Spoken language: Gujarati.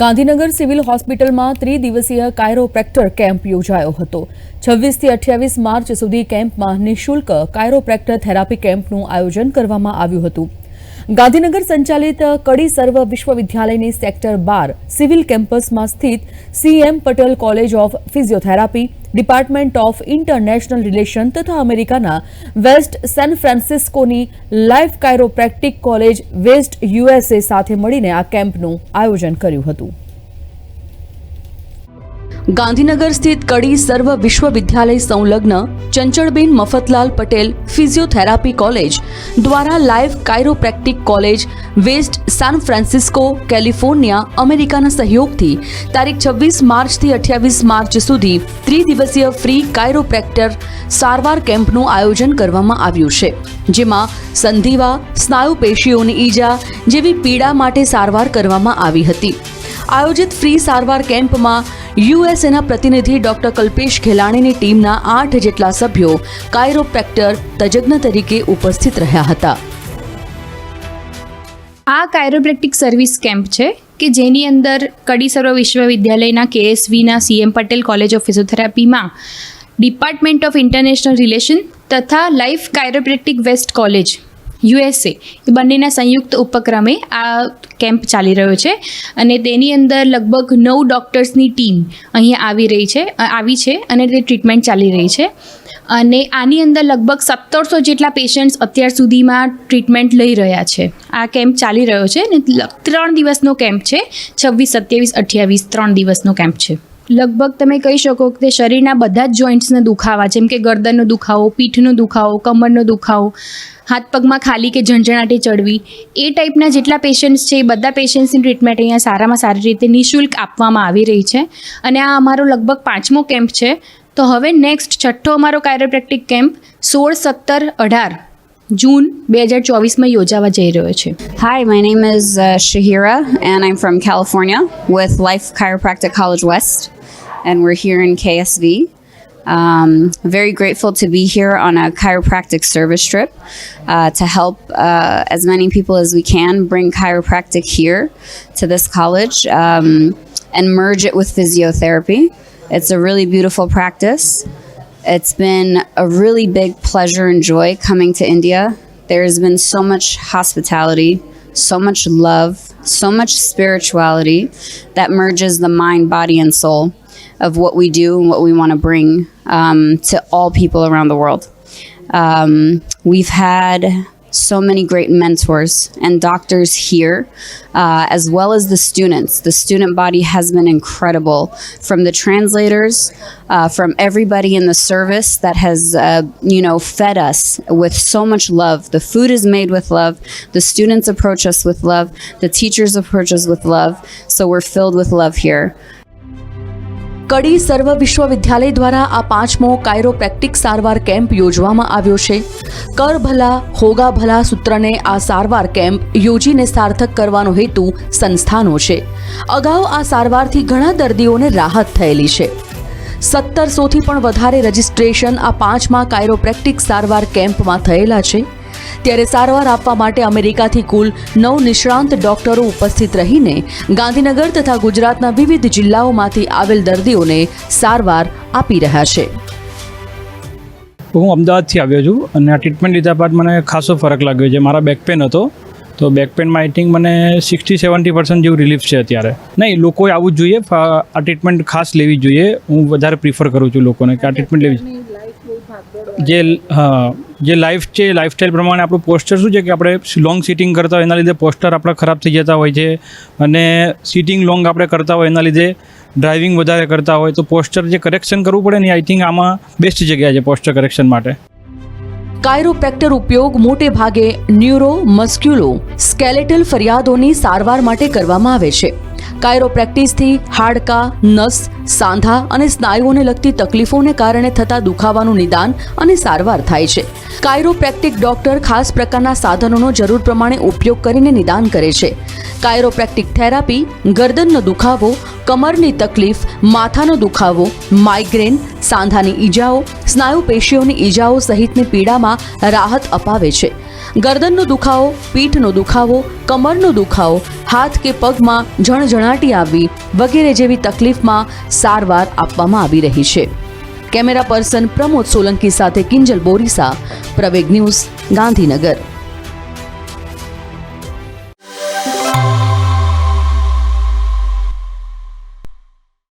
ગાંધીનગર સિવિલ હોસ્પિટલમાં ત્રિદિવસીય કાયરોપ્રેક્ટર કેમ્પ યોજાયો હતો. છવ્વીસથી અઠ્યાવીસ માર્ચ સુધી કેમ્પમાં નિઃશુલ્ક કાયરોપ્રેક્ટર થેરાપી કેમ્પનું આયોજન કરવામાં આવ્યું હતું. ગાંધીનગર સંચાલિત કડી સર્વ વિશ્વવિદ્યાલયની સેક્ટર બાર સિવિલ કેમ્પસમાં સ્થિત CM Patel college of physiotherapy, department of international relation તથા અમેરિકાના west Sen ફ્રાન્સિસ્કોની life chiropractic college west USA સાથે મળીને આ કેમ્પનું આયોજન કર્યું હતું. ગાંધીનગર સ્થિત કડી સર્વ વિશ્વવિદ્યાલય સંલગ્ન ચંચળબેન મફતલાલ પટેલ ફિઝિયોથેરાપી કોલેજ દ્વારા live chiropractic college west San Francisco, California, અમેરિકાના સહયોગથી તારીખ છવ્વીસ માર્ચથી અઠ્યાવીસ માર્ચ સુધી ત્રિદિવસીય ફ્રી કાયરોપ્રેક્ટર સારવાર કેમ્પનું આયોજન કરવામાં આવ્યું છે, જેમાં સંધિવા સ્નાયુ પેશીઓની ઈજા જેવી પીડા માટે સારવાર કરવામાં આવી હતી. આયોજિત ફ્રી સારવાર કેમ્પમાં યુએસએના પ્રતિનિધિ ડોક્ટર કલ્પેશ ઘેલાણીની ટીમના આઠ જેટલા સભ્યો કાયરોપ્રેક્ટર તજજ્ઞ તરીકે ઉપસ્થિત રહ્યા હતા. આ કાયરોપ્રેક્ટિક સર્વિસ કેમ્પ છે કે જેની અંદર કડી સર્વ વિશ્વવિદ્યાલયના કેએસવીના સીએમ પટેલ કોલેજ ઓફ ફિઝિયોથેરાપીમાં ડિપાર્ટમેન્ટ ઓફ ઇન્ટરનેશનલ રિલેશન તથા life chiropractic west college USA. એ બંનેના સંયુક્ત ઉપક્રમે આ કેમ્પ ચાલી રહ્યો છે અને તેની અંદર લગભગ નવ ડૉક્ટર્સની ટીમ અહીંયા આવી રહી છે આવી છે અને તે ટ્રીટમેન્ટ ચાલી રહી છે. અને આની અંદર લગભગ સત્તરસો જેટલા પેશન્ટ્સ અત્યાર સુધીમાં ટ્રીટમેન્ટ લઈ રહ્યા છે. આ કેમ્પ ચાલી રહ્યો છે અને ત્રણ દિવસનો કેમ્પ છે, છવ્વીસ, સત્યાવીસ, અઠ્યાવીસ, ત્રણ દિવસનો કેમ્પ છે. લગભગ તમે કહી શકો કે શરીરના બધા જ જોઈન્ટ્સને દુખાવા જેમ કે ગરદનનો દુખાવો પીઠનો દુખાવો કમરનો દુખાવો હાથ પગમાં ખાલી કે ઝંઝણાટી ચડવી એ ટાઈપના જેટલા પેશન્ટ્સ છે એ બધા પેશન્ટ્સની ટ્રીટમેન્ટ અહીંયા સારામાં સારી રીતે નિઃશુલ્ક આપવામાં આવી રહી છે. અને આ અમારો લગભગ પાંચમો કેમ્પ છે. તો હવે નેક્સ્ટ છઠ્ઠો અમારો કાયરોપ્રેક્ટિક કેમ્પ સોળ સત્તર અઢાર જૂન બે હજાર ચોવીસમાં યોજાવા જઈ રહ્યો છે. Hi my name is uh, and I'm from from California with Life Chiropractic College West, and we're here in KSV. Um, very grateful to be here on a chiropractic service trip uh, to help uh, as many people as we can bring chiropractic here to this college um, and merge it with physiotherapy. It's a really beautiful practice. It's been a really big pleasure and joy coming to India. There's been so much hospitality, so much love, so much spirituality that merges the mind, body, and soul of what we do and what we want to bring um, to all people around the world. Um, we've had so many great mentors and doctors here, uh, as well as the students. The student body has been incredible from the translators, uh, from everybody in the service that has, uh, you know, fed us with so much love. The food is made with love. The students approach us with love. The teachers approach us with love. So we're filled with love here. Kadi Sarva Vishwavidyalaya દ્વારા આ પાંચમો કાયરોપ્રેક્ટિક સારવાર કેમ્પ યોજવામાં આવ્યો છે. કર ભલા, હોગા ભલા સૂત્રને આ સારવાર કેમ્પ યોજીને સાર્થક કરવાનો હેતુ સંસ્થાનો છે. અગાઉ આ સારવારથી ઘણા દર્દીઓને રાહત થયેલી છે. સત્તરસોથી પણ વધારે રજિસ્ટ્રેશન આ પાંચમા કાયરોપ્રેક્ટિક સારવાર કેમ્પમાં થયેલા છે. ત્યારે સારવાર આપવા માટે અમેરિકાથી કુલ નવ નિષ્ણાંત ડોક્ટરો ઉપસ્થિત રહીને ગાંધીનગર તથા ગુજરાતના વિવિધ જિલ્લાઓમાંથી આવેલ દર્દીઓને સારવાર આપી રહ્યા છે. હું અમદાવાદથી આવ્યો છું અને આ ટ્રીટમેન્ટ લીધા બાદ મને ખાસો ફરક લાગ્યો છે. મારા બેક પેન હતો. તો બેક પેનમાં આઈ થિંક મને સિક્સટી સેવન્ટી પર્સન્ટ જેવું રિલીફ છે અત્યારે. નહીં, લોકોએ આવવું જ જોઈએ. આ ટ્રીટમેન્ટ ખાસ લેવી જોઈએ. હું વધારે પ્રિફર કરું છું લોકોને કે આ ટ્રીટમેન્ટ લેવી જે હા, જે લાઈફ છે લાઈફસ્ટાઈલ પ્રમાણે આપણું પોસ્ચર શું છે કે આપણે લોંગ સિટિંગ કરતા હોય એના લીધે પોસ્ટર આપણા ખરાબ થઈ જતા હોય છે અને સિટિંગ લોંગ આપણે કરતા હોય એના લીધે ડ્રાઇવિંગ વધારે કરતા હોય તો પોસ્ચર જે કરેક્શન કરવું પડે ને આઈ થિંક આમાં બેસ્ટ જગ્યા છે પોસ્ચર કરેક્શન માટે. કાયરોપેક્ટર ઉપયોગ મોટે ભાગે ન્યુરો મસ્ક્યુલો સ્કેલેટલ ફરિયાદોની સારવાર માટે કરવામાં આવે છે. કાયરોપ્રેક્ટિસથી હાડકા, નસ, સાંધા અને સ્નાયુઓને લગતી તકલીફોને કારણે થતા દુખાવાનું નિદાન અને સારવાર થાય છે. કાયરોપ્રેક્ટિક ડોક્ટર ખાસ પ્રકારના સાધનોનો જરૂર પ્રમાણે ઉપયોગ કરીને નિદાન કરે છે. કાયરોપ્રેક્ટિક થેરાપી, ગરદનનો દુખાવો, કમરની તકલીફ, માથાનો દુખાવો, માઇગ્રેન, સાંધાની ઈજાઓ, સ્નાયુ પેશીઓની ઈજાઓ સહિતની પીડામાં રાહત અપાવે છે. ગરદનનો દુખાવો, પીઠનો દુખાવો, કમરનો દુખાવો, હાથ કે પગમાં ઝણઝણાટી આવવી વગેરે જેવી તકલીફમાં સારવાર આપવામાં આવી રહી છે. કેમેરા પર્સન પ્રમોદ સોલંકી સાથે કિંજલ બોરીસા, પ્રવેગ ન્યૂઝ ગાંધીનગર.